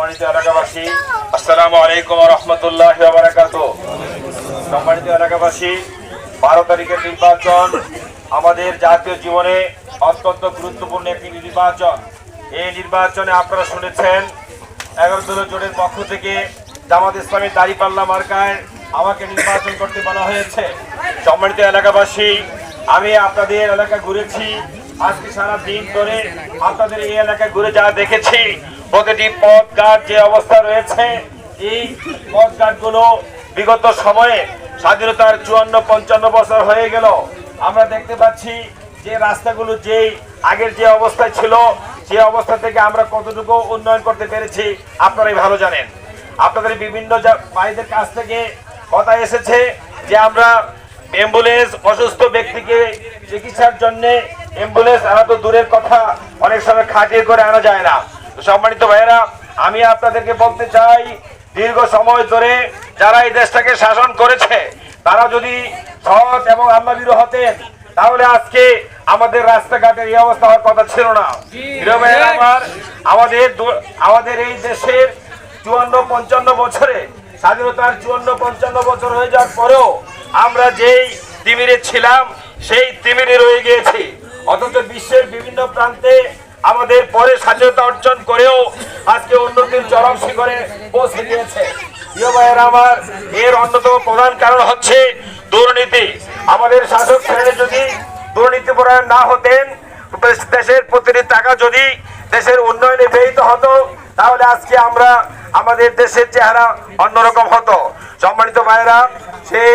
সম্মানিত এলাকাবাসী, আসসালামু আলাইকুম রহমতুল্লাহ বারাকাত সম্মানিত এলাকাবাসী, বারো তারিখের নির্বাচন আমাদের জাতীয় জীবনে অত্যন্ত গুরুত্বপূর্ণ একটি নির্বাচন। এই নির্বাচনে আপনারা শুনেছেন, এগারো দলীয় জোটের পক্ষ থেকে জামাত ইসলামের দাঁড়িপাল্লা মার্কায় আমাকে নির্বাচন করতে বলা হয়েছে। সম্মানিত এলাকাবাসী, আমি আপনাদের এলাকা ঘুরেছি। আজকে সারা দিন ধরে আপনাদের এই এলাকায় ঘুরে যা দেখেছি প্রতিটি পথ ঘাট যে অবস্থা রয়েছে, এই পথ ঘাটগুলো বিগত সময়ে স্বাধীনতার চুয়ান্ন, পঞ্চান্ন বছর হয়ে গেল। আমরা দেখতে পাচ্ছি যে রাস্তাগুলো যেই আগের যে অবস্থায় ছিল, সে অবস্থা থেকে আমরা কতটুকু উন্নয়ন করতে পেরেছি, আপনারাই ভালো জানেন। আপনাদের বিভিন্ন ভাইদের কাছ থেকে কথা এসেছে যে আমরা অ্যাম্বুলেন্স অসুস্থ ব্যক্তিকে চিকিৎসার জন্য অ্যাম্বুলেন্স আনা তো দূরের কথা, অনেক সময় খাটিয়ে করে আনা যায় না। সম্মানিত ভাইয়েরা, আমি আপনাদেরকে বলতে চাই, দীর্ঘ সময় ধরে যারা এই দেশটাকে শাসন করেছে, তারা যদি সৎ এবং আল্লাহ হতেন, তাহলে আজকে আমাদের রাস্তাঘাটের এই অবস্থা হওয়ার কথা ছিল না। আমার, আমাদের আমাদের এই দেশের চুয়ান্ন, পঞ্চান্ন বছরে, স্বাধীনতার চুয়ান্ন, পঞ্চান্ন বছর হয়ে যাওয়ার পরেও আমরা যেই তিমিরে ছিলাম, সেই তিমিরে রয়ে গিয়েছি। অথচ বিশ্বের বিভিন্ন প্রান্তে আমাদের পরে স্বাধীনতা অর্জন করেও আজকে উন্নতির চরম শিখরে পৌঁছে দিয়েছে। আমার এর অন্যতম প্রধান কারণ হচ্ছে দুর্নীতি। আমাদের শাসক শ্রেণি যদি দুর্নীতি পরায়ণ না হতেন, দেশের প্রতিটি টাকা যদি দেশের উন্নয়নে ব্যয়িত হতো, তাহলে আজকে আমরা আমাদের দেশের চেহারা অন্যরকম হতো। সম্মানিত ভাইয়েরা, সেই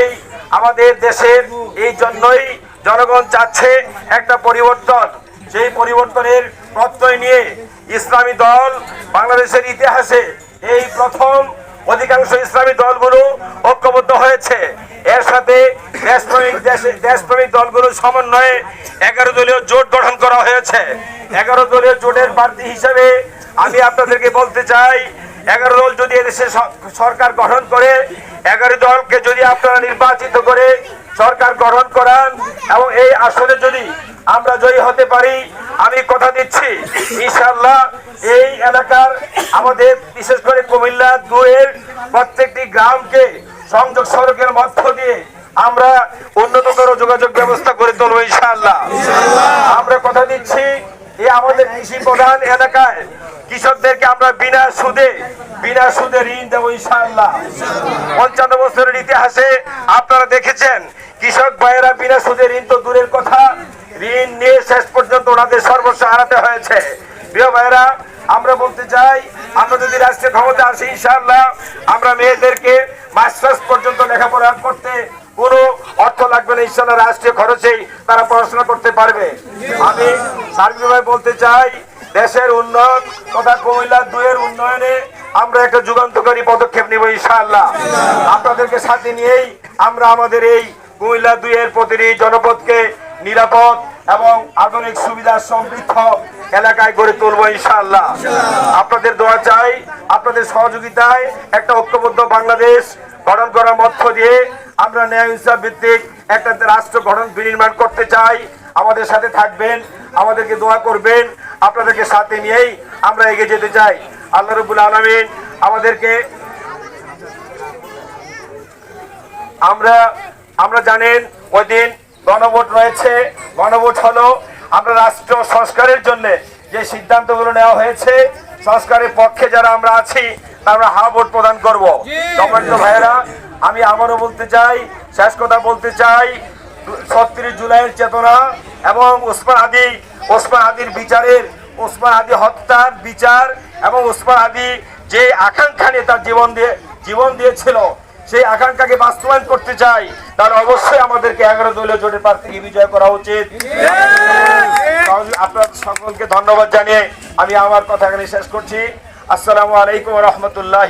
আমাদের দেশের এই জন্যই জনগণ চাচ্ছে একটা পরিবর্তন। সেই পরিবর্তনের প্রত্যয় নিয়ে ইসলামী দল বাংলাদেশের ইতিহাসে এই প্রথম অধিকাংশ ইসলামী দলগুলো ঐক্যবদ্ধ হয়েছে। এর সাথে দেশপ্রেমিক দেশে- দেশপ্রেমিক দলগুলোর সমন্বয়ে এগারো দলীয় জোট গঠন করা হয়েছে। এগারো দলীয় জোটের প্রার্থী হিসেবে আমি আপনাদেরকে বলতে চাই, এগারো দল যদি এদেশে সরকার গঠন করে, এগারো দলকে যদি আপনারা নির্বাচিত করে সরকার গঠন করান এবং এই আসনে যদি আমরা জয়ী হতে পারি, আমি কথা দিচ্ছি ইনশাল্লাহ এই এলাকার আমাদের, বিশেষ করে কুমিল্লা দুয়ের প্রত্যেকটি গ্রামকে সংযোগ সড়কের মধ্য দিয়ে আমরা উন্নততর যোগাযোগ ব্যবস্থা করে তুলব ইনশাল্লাহ আমরা কথা দিচ্ছি এই আমাদের কৃষি প্রধান এলাকায় কৃষকদেরকে আমরা বিনা সুদে বিনা সুদে ঋণ দেবো ইনশাআল্লাহ। পঞ্চান্ন বছরের ইতিহাসে আপনারা দেখেছেন, কৃষক ভাইয়েরা বিনা সুদে ঋণ তো দূরের কথা। ঋণ নিয়ে শেষ পর্যন্ত ওনাদের সর্বস্ব হারাতে হয়েছে। প্রিয় ভাইয়েরা, আমরা বলতে চাই, আমরা যদি রাষ্ট্রীয় ক্ষমতা আসি ইনশাআল্লাহ, আমরা মেয়েদেরকে মাস্টার্স পর্যন্ত লেখাপড়া করতে কোনো অর্থ লাগবে না, ইনশাআল্লাহ রাষ্ট্রীয় খরচেই তারা পড়াশোনা করতে পারবে। আমি সার্বিকভাবে বলতে চাই, দেশের উন্নয়ন তথা কুমিল্লা দুয়ের উন্নয়নে আমরা একটা যুগান্তকারী পদক্ষেপ নিব, ইনশাআল্লাহ। আপনাদেরকে সাথে নিয়েই আমরা আমাদের এই কুমিল্লা দুইয়ের প্রতিটি জনপদকে নিরাপদ এবং আধুনিক সুবিধা সমৃদ্ধ এলাকায় গড়ে তুলবো, ইনশাআল্লাহ। আপনাদের দোয়া চাই, আপনাদের সহযোগিতায় একটা ঐক্যবদ্ধ বাংলাদেশ গঠন করার মধ্য দিয়ে আমরা ন্যায় ইনসাফ ভিত্তিক একটা রাষ্ট্র গঠন বিনির্মাণ করতে চাই। আমাদের সাথে থাকবেন আমাদেরকে দোয়া করবেন আপনাদেরকে সাথে নিয়েই আমরা এগিয়ে যেতে চাই। আল্লাহ রবুল আলমিন আমাদেরকে আমরা আমরা জানেন ওই দিন গণভোট রয়েছে। গণভোট হলো আমরা রাষ্ট্র সংস্কারের জন্য যে সিদ্ধান্তগুলো নেওয়া হয়েছে সংস্কারের পক্ষে যারা আমরা আছি আমরা হা ভোট প্রদান করব। ভাইয়েরা আমি আবারও বলতে চাই, শেষ কথা বলতে চাই, ছত্রিশ জুলাইয়ের চেতনা এবং ওসমান আদি, ওসমান আদির বিচারের, ওসমান আদি হত্যার বিচার এবং ওসমান আদি যে আকাঙ্ক্ষা নিয়ে তার জীবন দিয়ে, জীবন দিয়েছিল, সেই আকাঙ্ক্ষাকে বাস্তবায়ন করতে চাই, তার অবশ্যই আমাদেরকে এগারো দলীয় জোটের প্রার্থীকে বিজয় করা উচিত? আপনার সকলকে ধন্যবাদ জানিয়ে আমি আমার কথা এখানে শেষ করছি। আসসালামু আলাইকুম রহমতুল্লাহ